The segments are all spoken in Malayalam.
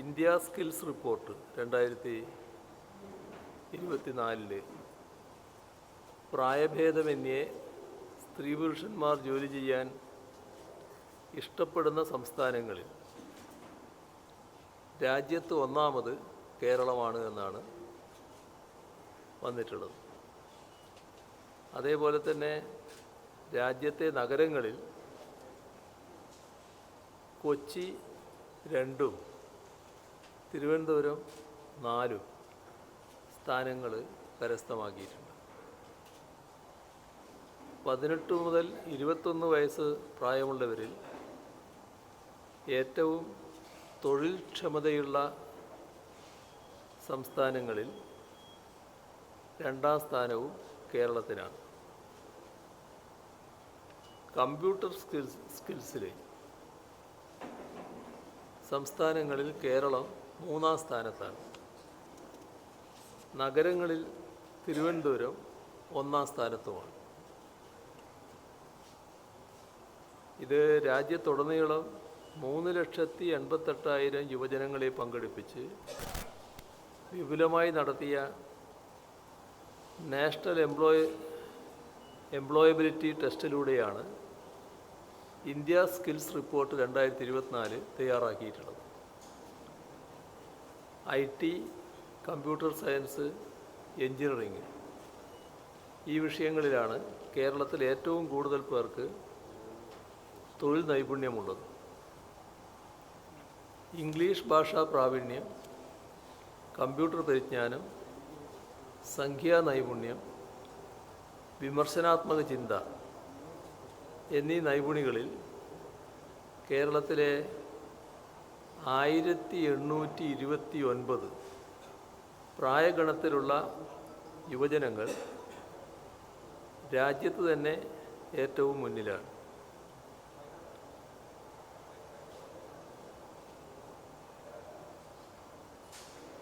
ഇന്ത്യ സ്കിൽസ് റിപ്പോർട്ട് രണ്ടായിരത്തി ഇരുപത്തിനാലിൽ. പ്രായഭേദമന്യേ സ്ത്രീ പുരുഷന്മാർ ജോലി ചെയ്യാൻ ഇഷ്ടപ്പെടുന്ന സംസ്ഥാനങ്ങളിൽ രാജ്യത്ത് ഒന്നാമത് കേരളമാണ് എന്നാണ് വന്നിട്ടുള്ളത്. അതേപോലെ തന്നെ രാജ്യത്തെ നഗരങ്ങളിൽ കൊച്ചി രണ്ടും തിരുവനന്തപുരം നാലു സ്ഥാനങ്ങൾ കരസ്ഥമാക്കിയിട്ടുണ്ട്. പതിനെട്ട് മുതൽ ഇരുപത്തൊന്ന് വയസ്സ് പ്രായമുള്ളവരിൽ ഏറ്റവും തൊഴിൽ ക്ഷമതയുള്ള സംസ്ഥാനങ്ങളിൽ രണ്ടാം സ്ഥാനവും കേരളത്തിനാണ്. കമ്പ്യൂട്ടർ സ്കിൽസ് സ്കിൽസിലെ സംസ്ഥാനങ്ങളിൽ കേരളം മൂന്നാം സ്ഥാനത്താണ്. നഗരങ്ങളിൽ തിരുവനന്തപുരം ഒന്നാം സ്ഥാനത്തുമാണ്. ഇത് രാജ്യത്തുടനീളം മൂന്ന് ലക്ഷത്തി എൺപത്തെട്ടായിരം യുവജനങ്ങളെ പങ്കെടുപ്പിച്ച് വിപുലമായി നടത്തിയ നാഷണൽ എംപ്ലോയ് എംപ്ലോയബിലിറ്റി ടെസ്റ്റിലൂടെയാണ് ഇന്ത്യ സ്കിൽസ് റിപ്പോർട്ട് രണ്ടായിരത്തി ഇരുപത്തിനാല് തയ്യാറാക്കിയിട്ടുള്ളത്. I T computer science engineering ഈ വിഷയങ്ങളിലാണ് കേരളത്തിൽ ഏറ്റവും കൂടുതൽ പേർക്ക് തൊഴിൽ നൈപുണ്യമുള്ളത്. ഇംഗ്ലീഷ് ഭാഷാ പ്രാവീണ്യം കമ്പ്യൂട്ടർ പരിജ്ഞാനം സംഖ്യാ നൈപുണ്യം വിമർശനാത്മക ചിന്ത എന്നീ നൈപുണികളിൽ കേരളത്തിലെ ആയിരത്തി എണ്ണൂറ്റി ഇരുപത്തി ഒൻപത് പ്രായഗണത്തിലുള്ള യുവജനങ്ങൾ രാജ്യത്ത് തന്നെ ഏറ്റവും മുന്നിലാണ്.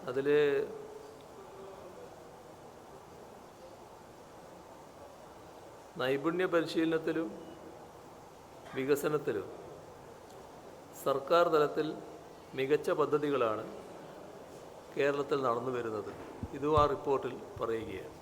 അതിൽ നൈപുണ്യ പരിശീലനത്തിലും വികസനത്തിലും സർക്കാർ തലത്തിൽ മികച്ച പദ്ധതികളാണ് കേരളത്തിൽ നടന്നു വരുന്നത് ഇതും ആ റിപ്പോർട്ടിൽ പറയുകയാണ്.